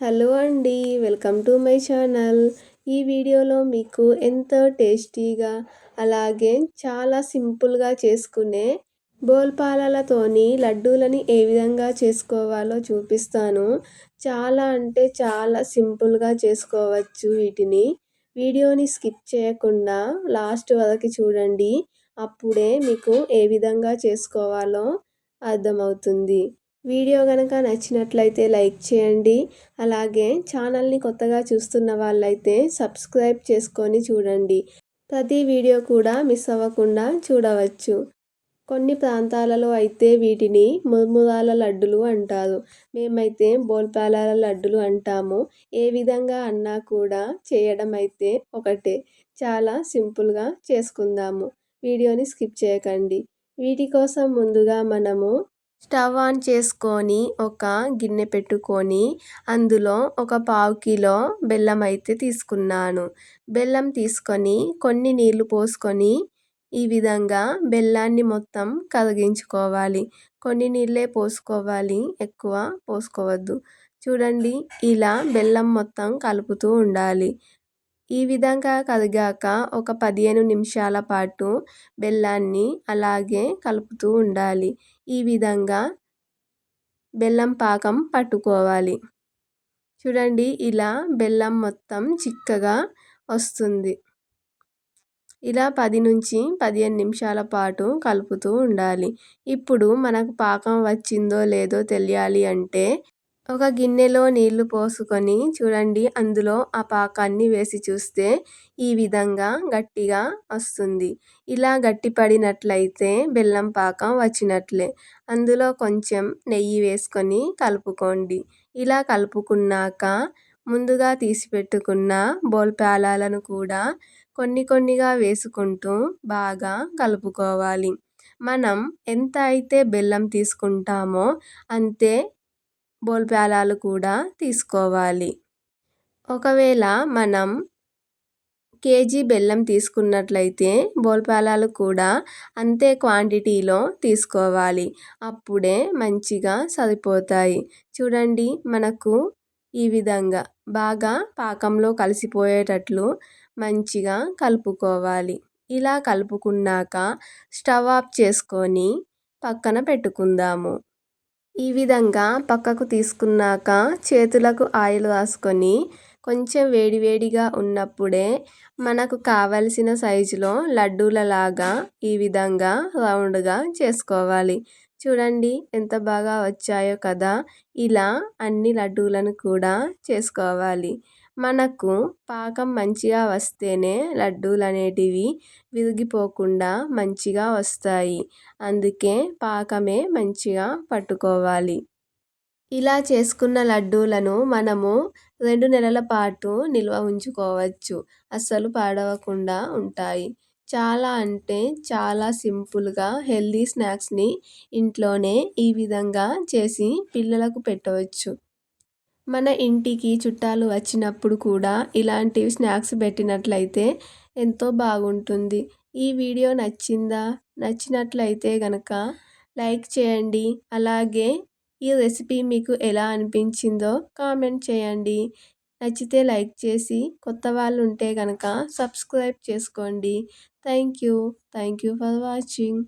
Hello అండి welcome to my channel. ఈ వీడియోలో మీకు ఎంతో టేస్టీగా అలాగే చాలా సింపుల్గా చేసుకునే బోల్పాలలతోని లడ్డూలని ఏ విధంగా చేసుకోవాలో చూపిస్తాను. చాలా అంటే చాలా సింపుల్గా చేసుకోవచ్చు వీటిని. వీడియోని స్కిప్ చేయకుండా లాస్ట్ వరకు చూడండి. అప్పుడే మీకు ఏ విధంగా చేసుకోవాలో అర్థమవుతుంది. వీడియో కనుక నచ్చినట్లయితే లైక్ చేయండి. అలాగే ఛానల్ని కొత్తగా చూస్తున్న వాళ్ళైతే సబ్స్క్రైబ్ చేసుకొని చూడండి. ప్రతి వీడియో కూడా మిస్ అవ్వకుండా చూడవచ్చు. కొన్ని ప్రాంతాలలో అయితే వీటిని మురుమురాల లడ్డులు అంటారు. మేమైతే బోల్పాలాల లడ్డులు అంటాము. ఏ విధంగా అన్నా కూడా చేయడం అయితే ఒకటే. చాలా సింపుల్గా చేసుకుందాము. వీడియోని స్కిప్ చేయకండి. వీటి కోసం ముందుగా మనము స్టవ్ ఆన్ చేసుకొని ఒక గిన్నె పెట్టుకొని అందులో ఒక పావు కిలో బెల్లం అయితే తీసుకున్నాను. బెల్లం తీసుకొని కొన్ని నీళ్ళు పోసుకొని ఈ విధంగా బెల్లాన్ని మొత్తం కరిగించుకోవాలి. కొన్ని నీళ్ళే పోసుకోవాలి ఎక్కువ పోసుకోవద్దు. చూడండి ఇలా బెల్లం మొత్తం కలుపుతూ ఉండాలి. ఈ విధంగా కలిగాక ఒక పదిహేను నిమిషాల పాటు బెల్లాన్ని అలాగే కలుపుతూ ఉండాలి. ఈ విధంగా బెల్లం పాకం పట్టుకోవాలి. చూడండి ఇలా బెల్లం మొత్తం చిక్కగా వస్తుంది. ఇలా పది నుంచి పదిహేను నిమిషాల పాటు కలుపుతూ ఉండాలి. ఇప్పుడు మనకు పాకం వచ్చిందో లేదో తెలియాలి అంటే ఒక గిన్నెలో నీళ్ళు పోసుకొని చూడండి అందులో ఆ పాకాన్ని వేసి చూస్తే ఈ విధంగా గట్టిగా వస్తుంది. ఇలా గట్టిపడినట్లయితే బెల్లం పాకం వచ్చినట్లే. అందులో కొంచెం నెయ్యి వేసుకొని కలుపుకోండి. ఇలా కలుపుకున్నాక ముందుగా తీసిపెట్టుకున్న బోల్పాలాలను కూడా కొన్ని కొన్నిగా వేసుకుంటూ బాగా కలుపుకోవాలి. మనం ఎంత అయితే బెల్లం తీసుకుంటామో అంతే బోల్పాలాలు కూడా తీసుకోవాలి. ఒకవేళ మనం కేజీ బెల్లం తీసుకున్నట్లయితే బోల్పాలాలు కూడా అంతే క్వాంటిటీలో తీసుకోవాలి. అప్పుడే మంచిగా సరిపోతాయి. చూడండి మనకు ఈ విధంగా బాగా పాకంలో కలిసిపోయేటట్లు మంచిగా కలుపుకోవాలి. ఇలా కలుపుకున్నాక స్టవ్ ఆఫ్ చేసుకొని పక్కన పెట్టుకుందాము. ఈ విధంగా పక్కకు తీసుకున్నాక చేతులకు ఆయిల్ రాసుకొని కొంచెం వేడివేడిగా ఉన్నప్పుడే మనకు కావలసిన సైజులో లడ్డూలలాగా ఈ విధంగా రౌండ్గా చేసుకోవాలి. చూడండి ఎంత బాగా వచ్చాయో కదా! ఇలా అన్ని లడ్డూలను కూడా చేసుకోవాలి. మనకు పాకం మంచిగా వస్తేనే లడ్డూలు అనేటివి విరిగిపోకుండా మంచిగా వస్తాయి. అందుకే పాకమే మంచిగా పట్టుకోవాలి. ఇలా చేసుకున్న లడ్డూలను మనము రెండు నెలల పాటు నిల్వ ఉంచుకోవచ్చు. అస్సలు పాడవకుండా ఉంటాయి. చాలా అంటే చాలా సింపుల్గా హెల్దీ స్నాక్స్ని ఇంట్లోనే ఈ విధంగా చేసి పిల్లలకు పెట్టవచ్చు. మన ఇంటికి చుట్టాలు వచ్చినప్పుడు కూడా ఇలాంటివి స్నాక్స్ పెట్టినట్లయితే ఎంతో బాగుంటుంది. ఈ వీడియో నచ్చిందా? నచ్చినట్లయితే కనుక లైక్ చేయండి. అలాగే ఈ రెసిపీ మీకు ఎలా అనిపించిందో కామెంట్ చేయండి. నచ్చితే లైక్ చేసి కొత్త వాళ్ళు ఉంటే కనుక సబ్స్క్రైబ్ చేసుకోండి. Thank you. Thank you for watching.